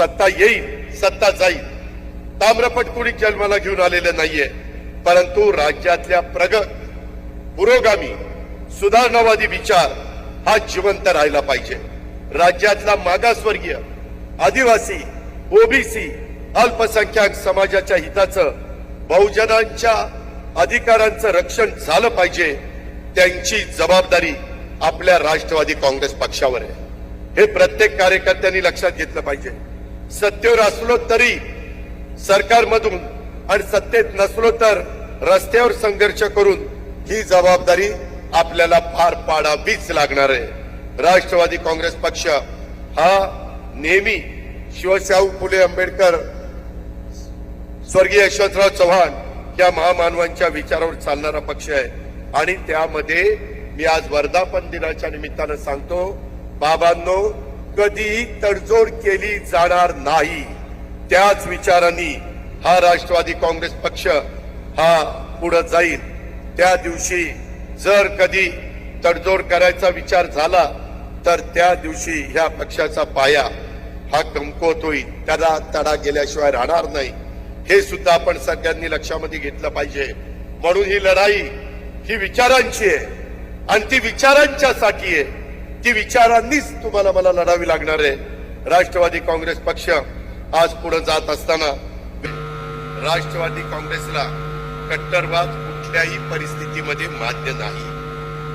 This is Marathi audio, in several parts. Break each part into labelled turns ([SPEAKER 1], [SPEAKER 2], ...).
[SPEAKER 1] सत्ता येईल सत्ता जाईल. ताम्रपट कुणी जन्माला घेऊन आलेलं नाहीये परंतु राज्यातल्या प्रगत पुरोगामी सुधारणावादी विचार हा जिवंत राहिला पाहिजे. राज्यातला मागासवर्गीय आदिवासी ओबीसी अल्पसंख्याक समाजाच्या हिताचं बहुजनांच्या अधिकारांचं रक्षण झालं पाहिजे त्यांची जबाबदारी आपल्या राष्ट्रवादी काँग्रेस पक्षावर आहे. हे प्रत्येक कार्यकर्त्यांनी लक्षात घेतलं पाहिजे. सत्तेवर असलो तरी सरकारमधून आणि सत्तेत नसलो तर रस्त्यावर संघर्ष करून ही जबाबदारी आपल्याला पार पाडावीच लागणार आहे. राष्ट्रवादी काँग्रेस पक्ष हा नेहमी शिवशाहू फुले आंबेडकर स्वर्गीय यशवंतराव चव्हाण या महामानवांच्या विचारावर चालणारा पक्ष आहे. आणि त्यामध्ये मी आज वर्धापन दिनाच्या निमित्तानं सांगतो बाबांनो कधीही तडजोड केली जाणार नाही. त्याच विचारांनी हा राष्ट्रवादी काँग्रेस पक्ष हा पुढे जाईल. त्या दिवशी जर कधी तडजोड करायचा विचार झाला तर त्या दिवशी ह्या पक्षाचा पाया हा कमकुवत होईल त्याला तडा गेल्याशिवाय राहणार नाही. हे सुद्धा आपण सगळ्यांनी लक्षामध्ये घेतलं पाहिजे. म्हणून ही लढाई ही विचारांची आहे. आणि ती विचारांच्यासाठी आहे. ती विचारांनीच तुम्हाला मला लढावी लागणार आहे. राष्ट्रवादी काँग्रेस पक्ष आज पुढे जात असताना राष्ट्रवादी काँग्रेसला कट्टरवाद कुठल्याही परिस्थितीमध्ये मान्य नाही.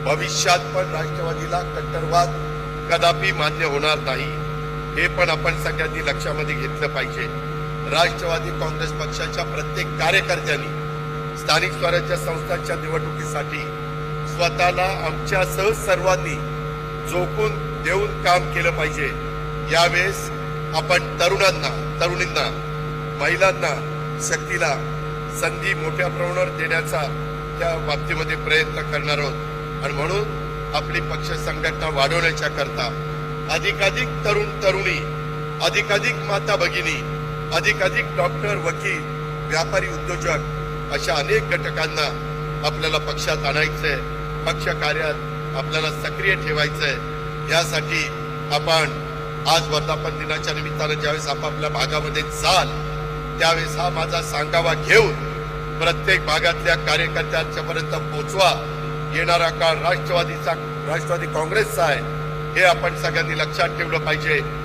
[SPEAKER 1] भविष्यात पण राष्ट्रवादीला कट्टरवाद कदापि मान्य होणार नाही. हे पण आपण सगळ्यांनी लक्षामध्ये घेतलं पाहिजे. राष्ट्रवादी काँग्रेस पक्षाच्या प्रत्येक कार्यकर्त्यांनी स्थानिक स्वराज्य संस्थांच्या निवडणुकीसाठी स्वतःला आमच्यासह सर्वांनी जोखून देऊन काम केलं पाहिजे. यावेळेस आपण तरुणांना तरुणींना महिलांना शक्तीला संधी मोठ्या प्रमाणावर देण्याचा त्या बाबतीमध्ये प्रयत्न करणार आहोत. आणि म्हणून आपली पक्ष संघटना वाढवण्याच्या करता अधिकाधिक तरुण तरुणी अधिकाधिक माता भगिनी अधिकाधिक डॉक्टर वकील व्यापारी उद्योजक अशा अनेक घटकांना आपल्याला पक्षात आणायचंय. पक्ष कार्यात आपल्याला सक्रिय ठेवायचंय. यासाठी आपण आज वर्धापन दिनाच्या निमित्तानं ज्यावेळेस आपापल्या भागामध्ये जाल त्यावेळेस हा माझा सांगावा घेऊन प्रत्येक भागातल्या कार्यकर्त्यांच्या पर्यंत पोहोचवा येणारा काळ राष्ट्रवादीचा राष्ट्रवादी काँग्रेसचा आहे. हे आपण सगळ्यांनी लक्षात ठेवलं पाहिजे.